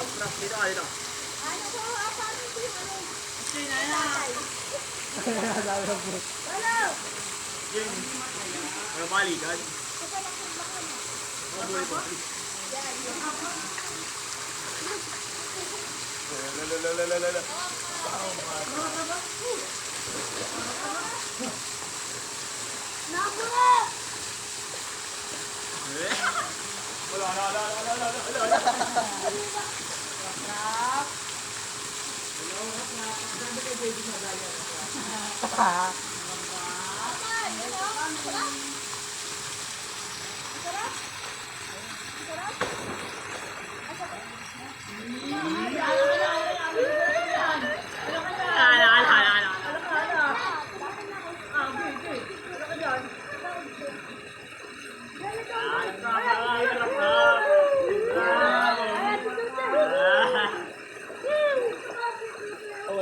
Trap dito ka dito. Ano ko, ah, ito ano? Sige na ng bro. Ano? Yung, ano balikan? Kasi nakibak mo. Mga buhay po. Yan, yung Lalalalalalala. Nakura! Eh? Wala, wala, wala, wala, wala, wala, wala.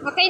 Okay na.